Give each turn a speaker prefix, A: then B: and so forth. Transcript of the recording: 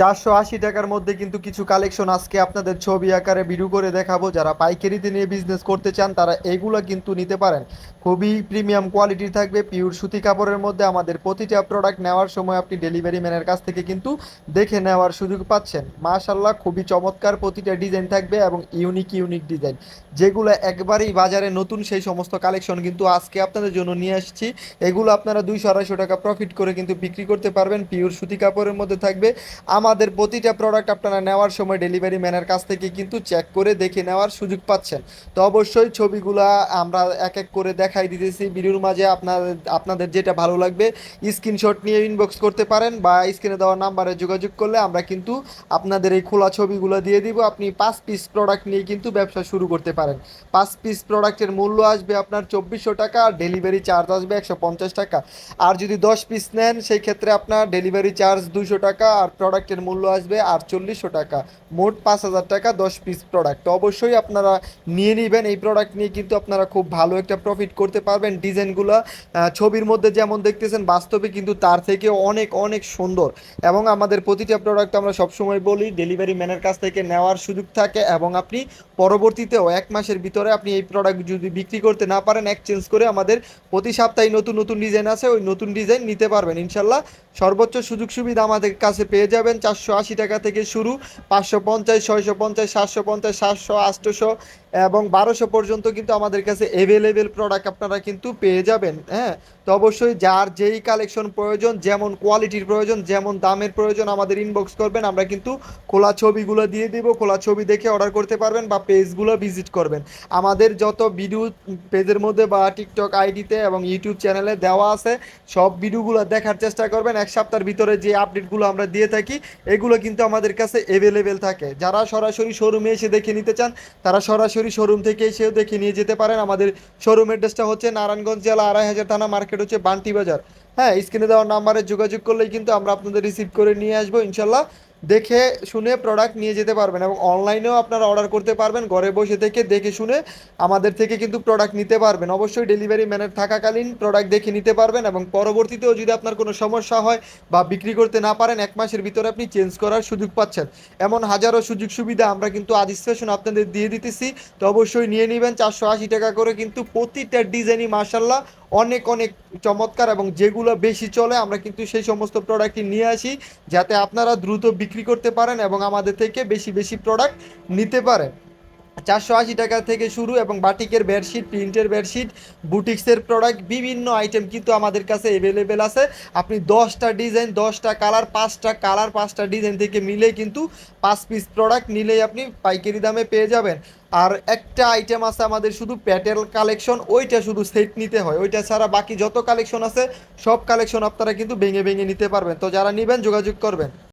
A: চারশো আশি টাকার মধ্যে কিন্তু কিছু কালেকশন আজকে আপনাদের ছবি আকারে ভিডিও করে দেখাবো। যারা পাইকারিতে নিয়ে বিজনেস করতে চান, তারা এগুলো কিন্তু নিতে পারেন। খুবই প্রিমিয়াম কোয়ালিটির থাকবে পিওর সুতি কাপড়ের মধ্যে আমাদের প্রতিটা প্রোডাক্ট নেওয়ার সময় আপনি ডেলিভারি ম্যানের কাছ থেকে কিন্তু দেখে নেওয়ার সুযোগ পাচ্ছেন। মাশাল্লাহ খুবই চমৎকার প্রতিটা ডিজাইন থাকবে এবং ইউনিক ইউনিক ডিজাইন যেগুলো একবারেই বাজারে নতুন, সেই সমস্ত কালেকশন কিন্তু আজকে আপনাদের জন্য নিয়ে আসছি। এগুলো আপনারা দুইশো আড়াইশো টাকা প্রফিট করে কিন্তু বিক্রি করতে পারবেন। পিওর সুতি কাপড়ের মধ্যে থাকবে। আমাদের প্রতিটা প্রোডাক্ট আপনারা নেওয়ার সময় ডেলিভারি ম্যানের কাছ থেকে কিন্তু চেক করে দেখে নেওয়ার সুযোগ পাচ্ছেন। তো অবশ্যই ছবিগুলা আমরা এক এক করে দেখাই দিতেছি। ভিডিওর মাঝে আপনার, আপনাদের যেটা ভালো লাগবে স্ক্রিনশট নিয়ে ইনবক্স করতে পারেন বা স্ক্রিনে দেওয়া নাম্বারে যোগাযোগ করলে আমরা কিন্তু আপনাদের এই খোলা ছবিগুলো দিয়ে দিব। আপনি পাঁচ পিস প্রোডাক্ট নিয়ে কিন্তু ব্যবসা শুরু করতে পারেন। পাঁচ পিস প্রোডাক্টের মূল্য আসবে আপনার চব্বিশশো টাকা, আর ডেলিভারি চার্জ আসবে একশো পঞ্চাশ টাকা। আর যদি দশ পিস নেন, সেই ক্ষেত্রে আপনার ডেলিভারি চার্জ দুশো টাকা, আর প্রোডাক্টের মূল্য আসবে আটচল্লিশশো টাকা। মোট পাঁচ হাজার টাকা, দশ পিস প্রোডাক্ট অবশ্যই আপনারা নিয়ে নেবেন এই প্রোডাক্ট নিয়ে, কিন্তু আপনারা খুব ভালো একটা প্রফিট করতে পারবেন ডিজাইনগুলো। ছবির মধ্যে যেমন দেখতেছেন, বাস্তবে কিন্তু তার থেকে অনেক অনেক সুন্দর। এবং আমাদের প্রতিটা প্রোডাক্ট আমরা সবসময় বলি ডেলিভারি ম্যানের কাছ থেকে নেওয়ার সুযোগ থাকে এবং আপনি পরবর্তীতেও এক মাসের ভিতরে আপনি এই প্রোডাক্ট যদি বিক্রি করতে না পারেন এক্সচেঞ্জ করে আমাদের প্রতি সপ্তাহে নতুন নতুন ডিজাইন আছে, ওই নতুন ডিজাইন নিতে পারবেন। ইনশাল্লাহ সর্বোচ্চ সুযোগ সুবিধা আমাদের কাছে পেয়ে যাবেন। চারশো আশি টাকা থেকে শুরু পাঁচশো পঞ্চাশ ছয়শো পঞ্চাশ সাতশো পঞ্চাশ সাতশো আটশোশো এবং বারোশো পর্যন্ত কিন্তু আমাদের কাছে অ্যাভেলেবেল প্রোডাক্ট আপনারা কিন্তু পেয়ে যাবেন হ্যাঁ? তো অবশ্যই যার যেই কালেকশন প্রয়োজন, যেমন কোয়ালিটির প্রয়োজন, যেমন দামের প্রয়োজন আমাদের ইনবক্স করবেন, আমরা কিন্তু খোলা ছবিগুলো দিয়ে দিব, খোলা ছবি দেখে অর্ডার করতে পারবেন বা পেজগুলো ভিজিট করবেন। আমাদের যত ভিডিও পেজের মধ্যে বা টিকটক আইডিতে এবং ইউটিউব চ্যানেলে দেওয়া আছে, সব ভিডিওগুলো দেখার চেষ্টা করবেন। এক সপ্তাহের ভিতরে যে আপডেটগুলো আমরা দিয়ে থাকি, এগুলো কিন্তু আমাদের কাছে অ্যাভেলেবেল থাকে। যারা সরাসরি শোরুমে এসে দেখে নিতে চান, তারা সরাসরি শোরুম থেকে এসেও দেখে নিয়ে যেতে পারেন। আমাদের শোরুম অ্যাড্রেসটা হচ্ছে নারায়ণগঞ্জ জেলা আড়াই হাজার থানা মার্কেট হচ্ছে বান্টি বাজার। হ্যাঁ স্ক্রিনে দেওয়ার নাম্বারে যোগাযোগ করলেই কিন্তু আমরা আপনাদের রিসিভ করে নিয়ে আসব, ইনশাল্লাহ। দেখে শুনে প্রোডাক্ট নিয়ে যেতে পারবেন এবং অনলাইনেও আপনারা অর্ডার করতে পারবেন। ঘরে বসে থেকে দেখে শুনে আমাদের থেকে কিন্তু প্রোডাক্ট নিতে পারবেন। অবশ্যই ডেলিভারি ম্যানের থাকাকালীন প্রোডাক্ট দেখে নিতে পারবেন এবং পরবর্তীতেও যদি আপনার কোনো সমস্যা হয় বা বিক্রি করতে না পারেন, এক মাসের ভিতরে আপনি চেঞ্জ করার সুযোগ পাচ্ছেন। এমন হাজারো সুযোগ সুবিধা আমরা কিন্তু আদিস আপনাদের দিয়ে দিতেছি। তো অবশ্যই নিয়ে নেবেন, চারশো আশি টাকা করে কিন্তু প্রতিটা ডিজাইনই মার্শাল্লাহ অনেক অনেক চমৎকার এবং যেগুলো বেশি চলে আমরা কিন্তু সেই সমস্ত প্রোডাক্টই নিয়ে আসি, যাতে আপনারা দ্রুত বিক্রি করতে পারেন এবং আমাদের থেকে বেশি বেশি প্রোডাক্ট নিতে পারেন। চারশো আশি টাকা থেকে শুরু এবং বাটিকের বেডশিট প্রিন্টের বেডশিট বুটিক্সের প্রোডাক্ট বিভিন্ন আইটেম কিন্তু আমাদের কাছে অ্যাভেলেবেল আছে। আপনি দশটা ডিজাইন দশটা কালার পাঁচটা কালার পাঁচটা ডিজাইন থেকে মিলে কিন্তু পাঁচ পিস প্রোডাক্ট নিলেই আপনি পাইকারি দামে পেয়ে যাবেন। আর একটা আইটেম আছে আমাদের শুধু প্যাটেল কালেকশন ওইটা শুধু সেট নিতে হয়। ওইটা ছাড়া বাকি যত কালেকশন আছে, সব কালেকশন আপনারা কিন্তু ভেঙে ভেঙে নিতে পারবেন। তো যারা নেবেন, যোগাযোগ করবেন।